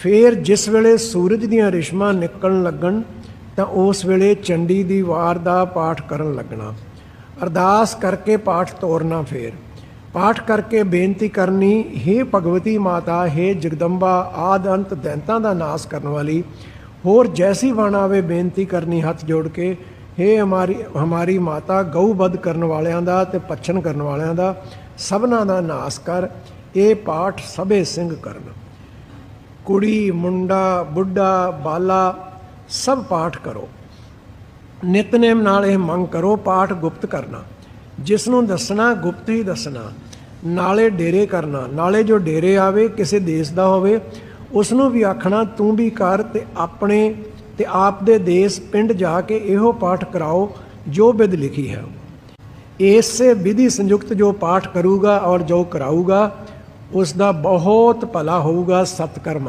ਫੇਰ ਜਿਸ ਵੇਲੇ ਸੂਰਜ ਦੀਆਂ ਰਿਸ਼ਮਾਂ ਨਿਕਲਣ ਲੱਗਣ ਤਾਂ ਉਸ ਵੇਲੇ ਚੰਡੀ ਦੀ ਵਾਰ ਦਾ ਪਾਠ ਕਰਨ ਲੱਗਣਾ ਅਰਦਾਸ ਕਰਕੇ ਪਾਠ ਤੋਰਨਾ ਫੇਰ ਪਾਠ ਕਰਕੇ ਬੇਨਤੀ ਕਰਨੀ हे ਭਗਵਤੀ ਮਾਤਾ हे ਜਗਦੰਬਾ ਆਦ ਅੰਤ ਦੈਂਤਾਂ ਦਾ ਨਾਸ ਕਰਨ ਵਾਲੀ ਹੋਰ ਜੈਸੀ ਬਣ ਆਵੇ ਬੇਨਤੀ ਕਰਨੀ ਹੱਥ ਜੋੜ ਕੇ हे ਹਮਾਰੀ ਹਮਾਰੀ ਮਾਤਾ ਗਊ ਬਧ ਕਰਨ ਵਾਲਿਆਂ ਦਾ ਤੇ ਪੱਛਣ ਕਰਨ ਵਾਲਿਆਂ ਦਾ ਸਭਨਾ ਦਾ ਨਾਸ ਕਰ ਇਹ ਪਾਠ ਸਭੇ ਸਿੰਘ ਕਰਨ ਕੁੜੀ, ਮੁੰਡਾ, ਬੁੱਢਾ, ਬਾਲਾ, ਸਭ ਪਾਠ ਕਰੋ। ਨਿਤਨੇਮ ਨਾਲ ਇਹ ਮੰਗ ਕਰੋ, ਪਾਠ ਗੁਪਤ ਕਰਨਾ। ਜਿਸ ਨੂੰ ਦੱਸਣਾ, ਗੁਪਤ ਹੀ ਦੱਸਣਾ। ਨਾਲੇ ਡੇਰੇ ਕਰਨਾ। ਨਾਲੇ ਜੋ ਡੇਰੇ ਆਵੇ, ਕਿਸੇ ਦੇਸ਼ ਦਾ ਹੋਵੇ ਉਸ ਨੂੰ ਵੀ ਆਖਣਾ, ਤੂੰ ਵੀ ਕਰ ਤੇ ਆਪਣੇ ਤੇ ਆਪ ਦੇ ਦੇਸ਼, ਪਿੰਡ ਜਾ ਕੇ ਇਹੋ ਪਾਠ ਕਰਾਓ, ਜੋ ਵਿਧ ਲਿਖੀ ਹੈ। ਇਸੇ ਵਿਧੀ ਸੰਯੁਕਤ ਜੋ ਪਾਠ ਕਰੂਗਾ ਔਰ ਜੋ ਕਰਾਊਗਾ ਉਸ ਦਾ ਬਹੁਤ ਭਲਾ ਹੋਊਗਾ ਸਤਕਰਮ।